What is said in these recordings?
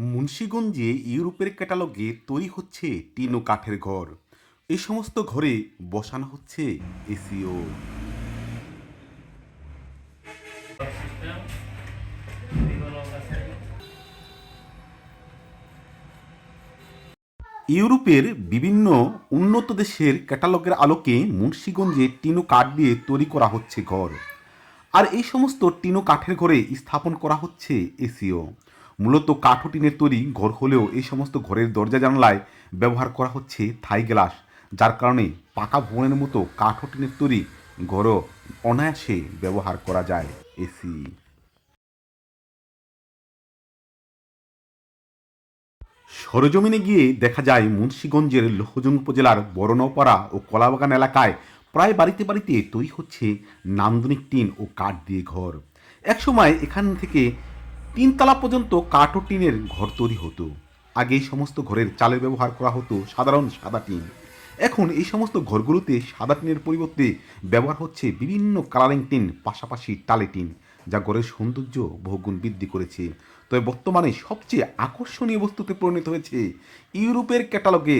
মুন্সীগঞ্জে ইউরোপের ক্যাটালগে তৈরি হচ্ছে টিন ও কাঠের ঘর। এই সমস্ত ঘরে বসানো হচ্ছে এসিও। ইউরোপের বিভিন্ন উন্নত দেশের ক্যাটালগের আলোকে মুন্সীগঞ্জে টিনো কাঠ দিয়ে তৈরি করা হচ্ছে ঘর। আর এই সমস্ত টিনো কাঠের ঘরে স্থাপন করা হচ্ছে এসিও। মূলত কাঠ ও টিনের তৈরি ঘর হলেও এই সমস্ত ঘরের দরজা জানলায় ব্যবহার করা হচ্ছে থাই গ্লাস, যার কারণে পাকা ভবনের মতো কাঠ ও টিনের তৈরি ঘরও অনায়াসে ব্যবহার করা যায়। এসি সরজমিনে গিয়ে দেখা যায় মুন্সীগঞ্জের লোহজং উপজেলার বড়নপাড়া ও কলাবাগান এলাকায় প্রায় বাড়িতে বাড়িতে তৈরি হচ্ছে নান্দনিক টিন ও কাঠ দিয়ে ঘর। একসময় এখান থেকে তিনতলা পর্যন্ত কাঠ ও টিনের ঘর তৈরি হতো। আগে এই সমস্ত ঘরের চালের ব্যবহার করা হতো সাধারণ সাদা টিন। এখন এই সমস্ত ঘরগুলোতে সাদা টিনের পরিবর্তে ব্যবহার হচ্ছে বিভিন্ন কালারিং টিন, পাশাপাশি টালে টিন, যা ঘরের সৌন্দর্য বহুগুণ বৃদ্ধি করেছে। তবে বর্তমানে সবচেয়ে আকর্ষণীয় বস্তুতে পরিণত হয়েছে ইউরোপের ক্যাটালগে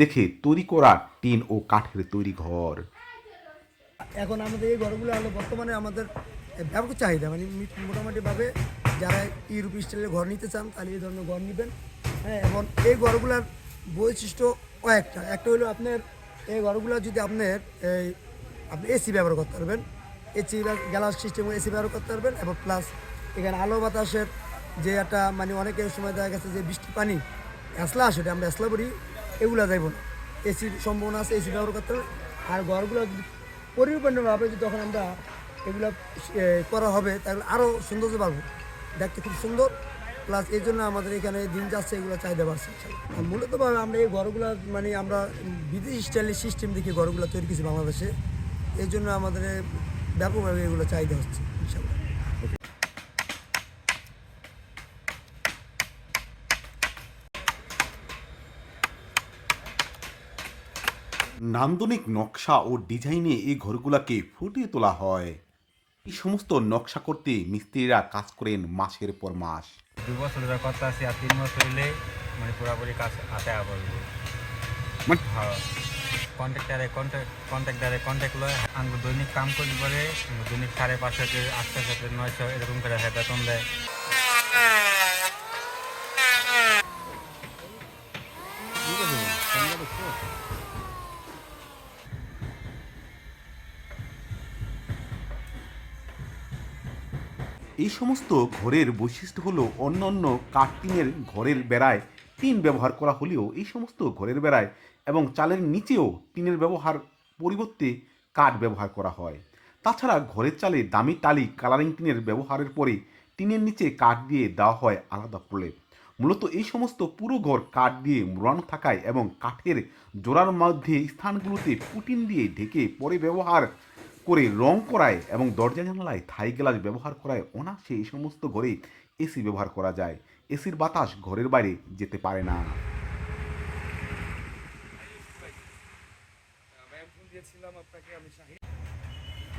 দেখে তৈরি করা টিন ও কাঠের তৈরি ঘর। এখন আমাদের এই ঘরগুলো হলো বর্তমানে আমাদের ব্যাপক চাহিদা মানে মোটামুটিভাবে যারা ইউরোপ স্টাইলের ঘর নিতে চান, তাহলে এই ধরনের ঘর নেবেন। হ্যাঁ এবং এই ঘরগুলোর বৈশিষ্ট্য কয়েকটা। একটা হলো আপনার, এই ঘরগুলো যদি আপনার, এই, আপনি এসি ব্যবহার করতে পারবেন। এসি গ্যালাস সিস্টেম এসি ব্যবহার করতে পারবেন, এবং প্লাস এখানে আলো বাতাসের যে একটা মানে অনেকের সময় দেখা গেছে যে বৃষ্টি পানি, এসলা আসে আমরা এসলা বলি, এগুলো যাইব না। এসির সম্ভাবনা আছে এসি ব্যবহার করতে হবে। আর ঘরগুলো যদি পরিপূর্ণভাবে যদি তখন আমরা এগুলো করা হবে, তাহলে আরও সৌন্দর্য পাবো দেখতে খুব সুন্দর। প্লাস এই জন্য আমাদের এখানে দিন যাচ্ছে, এগুলো চাহিদা বাড়ছে মূলতভাবে আমরা এই ঘরগুলো মানে আমরা বিদেশি স্টাইলের সিস্টেম দেখে ঘরগুলো তৈরি করছি বাংলাদেশে। এই জন্য আমাদের ব্যাপকভাবে এগুলো চাহিদা হচ্ছে নান্দনিক নকশা ও ডিজাইনে এই ঘরগুলাকে ফুটিয়ে তোলা হয়। এই সমস্ত নকশা করতে মিস্ত্রিরা কাজ করেন মাসের পর মাস। দু বছর ধরে কথা আছে আর তিন বছর হইলে মানে পুরোপুরি কাজ হাতে পারব মানে- কন্ট্রাক্টারে কন্ট্রাক্ট কন্ট্রাক্টারে কন্ট্রাক্ট লয় আমরা দৈনিক কাম করি পরে দৈনিক সাড়ে পাঁচশো আটশো সাথে নয়শো এরকম করে হ্যাঁ বেতন দেয়। এই সমস্ত ঘরের বৈশিষ্ট্য হলো অন্যান্য কাঠটিনের ঘরের বেড়ায় টিন ব্যবহার করা হলেও এই সমস্ত ঘরের বেড়ায় এবং চালের নিচেও টিনের ব্যবহার পরিবর্তে কাঠ ব্যবহার করা হয়। তাছাড়া ঘরের চালে দামি টালি কালারিং টিনের ব্যবহারের পরে টিনের নিচে কাঠ দিয়ে দেওয়া হয় আলাদা প্রলেপ। মূলত এই সমস্ত পুরো ঘর কাঠ দিয়ে মোড়ানো থাকায় এবং কাঠের জোড়ার মধ্যে স্থানগুলোতে পুটিন দিয়ে ঢেকে পরে ব্যবহার করে রং করায় এবং দরজা জানালায় থাই গ্লাস ব্যবহার করায় অনাসে এই সমস্ত ঘরে এসি ব্যবহার করা যায়। এসির বাতাস ঘরের বাইরে যেতে পারে না।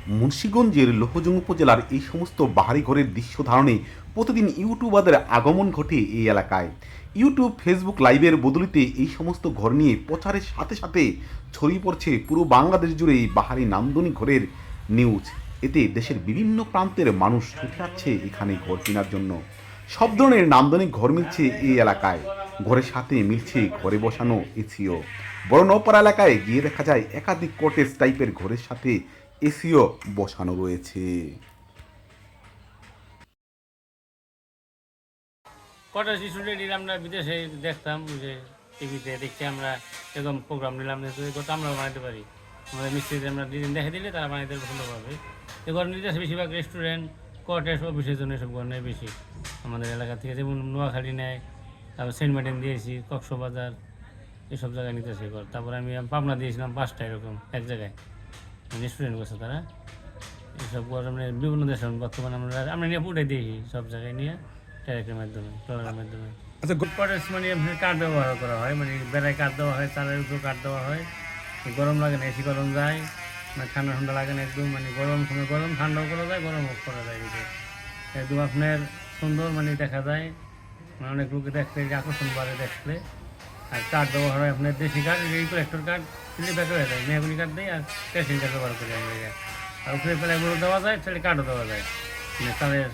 মুন্সীগঞ্জের লোহজং উপজেলার এই সমস্ত বাহারি ঘরের দৃশ্য ধারণে প্রতিদিন ইউটিউবারদের আগমন ঘটে এই এলাকায়। ইউটিউব, ফেসবুক লাইভের বদলিতে এই সমস্ত ঘর নিয়ে প্রচারের সাথে সাথে ছড়িয়ে পড়ছে পুরো বাংলাদেশ জুড়ে এই বাহারি নান্দনিক ঘরের নিউজ এতে দেশের বিভিন্ন প্রান্তের মানুষ ছুটে আসছে এখানে ঘর কেনার জন্য। সব ধরনের নান্দনিক ঘর মিলছে এই এলাকায়। ঘরের সাথে মিলছে ঘরে বসানো এসিও। বড় নৌপাড়া এলাকায় গিয়ে দেখা যায় একাধিক কটেজ টাইপের ঘরের সাথে এসিও বসানো রয়েছে। কটা স্টুডেন্ট আমরা বিদেশে দেখতাম যে টিভিতে দেখছি আমরা এরকম প্রোগ্রাম নিলাম আমরাও বানাতে পারি। আমাদের মিস্ত্রিদের আমরা ডিজাইন দেখে দিলে তারা বানাইতে পছন্দ করবে এবার নির্দেশে বেশিরভাগ রেস্টুরেন্ট কটেজ অফিসের জন্য এসব ঘর নেয় বেশি। আমাদের এলাকা থেকে যেমন নোয়াখালী নেয়, তারপর সেন্ট মার্টিন দিয়েছি, কক্সবাজার, এসব জায়গায় নিতেছে ঘর। তারপর আমি পাবনা দিয়েছিলাম পাঁচটা এরকম, এক জায়গায়। রেস্টুরেন্ট করছে তারা। এসব ঘর আমরা বিভিন্ন দেশে বর্তমানে আমরা আমরা নিয়ে উঠে দিয়েছি সব জায়গায় নিয়ে ট্যারেকের মাধ্যমে ট্রলারের মাধ্যমে। আচ্ছা কটেজ মানে আপনার কাঠ ব্যবহার করা হয় মানে বেড়ায় কাঠ দেওয়া হয় চালের উপর কাঠ দেওয়া হয়। গরম লাগে না এসি গরম যায় মানে ঠান্ডা ঠান্ডা লাগে না একদম মানে গরম সময় গরম ঠান্ডাও করা যায় গরমও করা যায় এদিকে। একদম আপনার সুন্দর মানে দেখা যায়। মানে অনেক লোকে দেখতে যে আকর্ষণ বাড়ে দেখলে। আর কার্ড ব্যবহার হয় আপনার দেশি কার্ড এই কালেক্টর কার্ড দিলে বেকার হয়ে যায়। মেহগুনি কার্ড দেয় আর ক্যাশিং কার্ড ব্যবহার করি আমরা আর উপরে প্লাইগুলো দেওয়া যায় সেটা কার্ডও দেওয়া যায়। মানে তাদের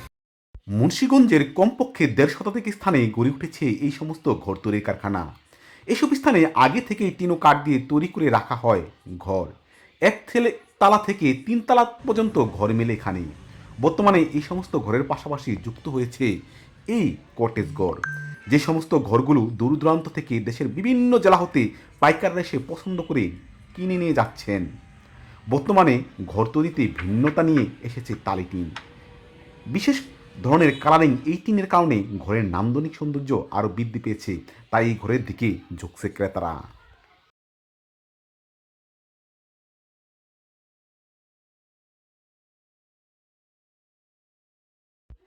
মুন্সীগঞ্জের কমপক্ষে দেড় শতাধিক স্থানে গড়ে উঠেছে এই সমস্ত ঘর তৈরির কারখানা। এসব স্থানে আগে থেকে টিনো কাঠ দিয়ে তৈরি করে রাখা হয় ঘর। এক থেলে তালা থেকে তিন তালা পর্যন্ত ঘর মেলে এখানে বর্তমানে এই সমস্ত ঘরের পাশাপাশি যুক্ত হয়েছে এই কটেজ ঘর। যে সমস্ত ঘরগুলো দূরদূরান্ত থেকে দেশের বিভিন্ন জেলা হতে পাইকাররা এসে পছন্দ করে কিনে নিয়ে যাচ্ছেন। বর্তমানে ঘর তৈরিতে ভিন্নতা নিয়ে এসেছে তালি টিন। বিশেষ ধরনের কালারিং এই টিনের কারণে ঘরের নান্দনিক সৌন্দর্য আরও বৃদ্ধি পেয়েছে। তাই এই ঘরের দিকে ঝুঁকছে ক্রেতারা।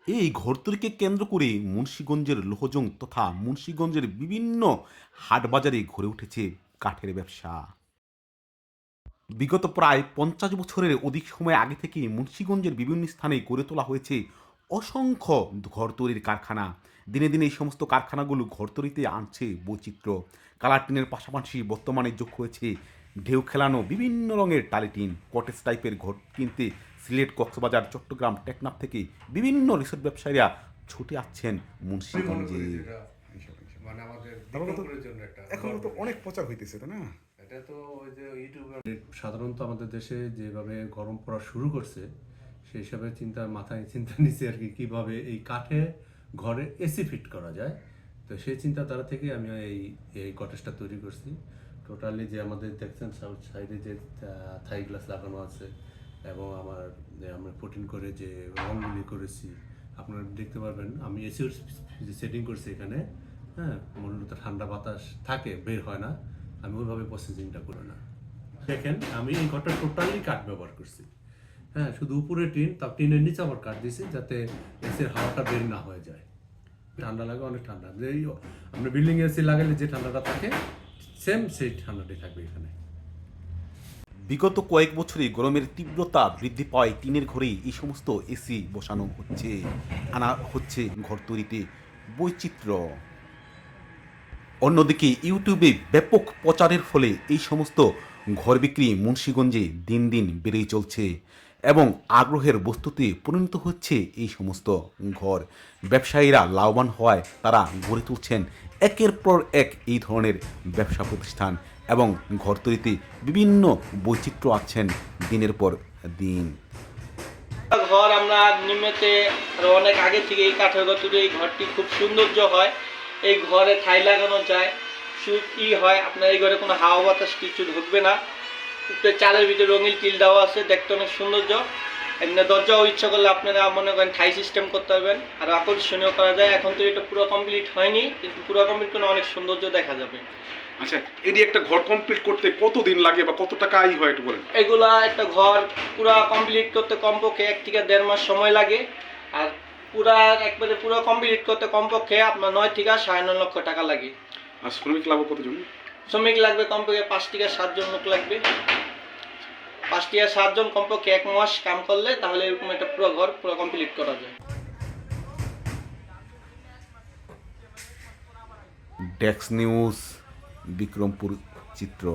এই ঘরতরিকে কেন্দ্র করে মুন্সীগঞ্জের লোহজং তথা মুন্সীগঞ্জের বিভিন্ন হাটবাজারে ঘুরে উঠেছে কাঠের ব্যবসা। বিগত প্রায় পঞ্চাশ বছরের অধিক সময় আগে থেকে মুন্সীগঞ্জের বিভিন্ন স্থানে গড়ে তোলা হয়েছে অসংখ্য ঘর তৈরির কারখানা। দিনে দিনে এই সমস্ত কারখানাগুলো ঘর তৈরিতে আনছে বৈচিত্র্য। কালার টিনের পাশাপাশি বর্তমানে যোগ হয়েছে ঢেউ খেলানো বিভিন্ন রঙের টালিটিন কটেজ টাইপের ঘর কিনতে সিলেট কক্সবাজার চট্টগ্রাম টেকনাফ থেকে বিভিন্ন রিসোর্ট ব্যবসায়ীরা ছুটে আসছেন মুন্সীগঞ্জে মানে এখন তো অনেক প্রচার হইতেছে তাই না? এটা তো ওই যে ইউটিউবে সাধারণত আমাদের দেশে যেভাবে গরম পড়া শুরু করছে সেই হিসাবে চিন্তা মাথায় চিন্তা নিচ্ছে আর কি কীভাবে এই কাঠে ঘরে এসি ফিট করা যায়। তো সেই চিন্তাধারা থেকে আমি এই এই কটেজটা তৈরি করছি। টোটালি যে আমাদের দেখছেন সাউথ সাইডে যে থাই গ্লাস লাগানো আছে এবং আমার আমরা প্রোটিন করে যে রঙগুলি করেছি, আপনারা দেখতে পারবেন, আমি এসির সেটিং করছি এখানে হ্যাঁ মূলত ঠান্ডা বাতাস থাকে, বের হয় না, আমি ওইভাবে প্রসেসিংটা করি না। দেখেন, আমি এই ঘরটা টোটালি কাঠ ব্যবহার করছি। হ্যাঁ শুধু উপরে টিন তার টিনের নিচে আবার কাঠ দিয়েছি যাতে এসির হাওয়াটা বের না হয়ে যায়। ঠান্ডা লাগে, অনেক ঠান্ডা। যে আপনি বিল্ডিং এসি লাগালে যে ঠান্ডাটা থাকে সেম সেই ঠান্ডাটাই থাকবে এখানে। বিগত কয়েক বছরে গরমের তীব্রতা বৃদ্ধি পায়, টিনের ঘরে এই সমস্ত এসি বসানো হচ্ছে, আনা হচ্ছে ঘর তৈরিতে বৈচিত্র্য। অন্যদিকে ইউটিউবে ব্যাপক প্রচারের ফলে এই সমস্ত ঘর বিক্রি মুন্সীগঞ্জে দিন দিন বেড়েই চলছে। এবং আগ্রহের বস্তুতে পরিণত হচ্ছে এই সমস্ত ঘর। ব্যবসায়ীরা লাভবান হওয়ায় তারা গড়ে তুলছেন একের পর এক এই ধরনের ব্যবসা প্রতিষ্ঠান এবং ঘর তৈরিতে বিভিন্ন বৈচিত্র্য আছেন দিনের পর দিন। ঘর আমরা নিমেতে অনেক আগে থেকে এই কাঠের ঘর তৈরি এই ঘরটি খুব সৌন্দর্য হয়। এই ঘরে ঠাই লাগানো যায় ই হয়, আপনার এই ঘরে কোনো হাওয়া বাতাস কিছু ঢুকবে না। চালের ভিতরে রঙিন তিল দেওয়া আছে দেখতে অনেক সৌন্দর্য। এমনি দরজাও ইচ্ছা করলে আপনারা মনে করেন ঠাই সিস্টেম করতে পারবেন। আর আকর্ষণীয় করা যায় এখন তো এটা পুরো কমপ্লিট হয়নি কিন্তু পুরো কমপ্লিট করলে অনেক সৌন্দর্য দেখা যাবে। আচ্ছা এটি একটা ঘর কমপ্লিট করতে কত দিন লাগে বা কত টাকা আই হয় একটু বলেন? এগুলা একটা ঘর পুরা কমপ্লিট করতে কমপক্ষে এক থেকে দেড় মাস সময় লাগে। আর পুরা একবারে পুরো কমপ্লিট করতে কমপক্ষে আপনার নয় থেকে সাড়ে নয় লক্ষ টাকা লাগে। আর শ্রমিক লাভ কতজন? শ্রমিক লাগবে কমপক্ষে পাঁচ থেকে সাতজন লোক লাগবে। পাঁচ থেকে সাতজন কমপক্ষে এক মাস কাম করলে তাহলে এরকম একটা পুরো ঘর পুরো কমপ্লিট করা যায়। ডেক্স নিউজ, বিক্রমপুর চিত্র।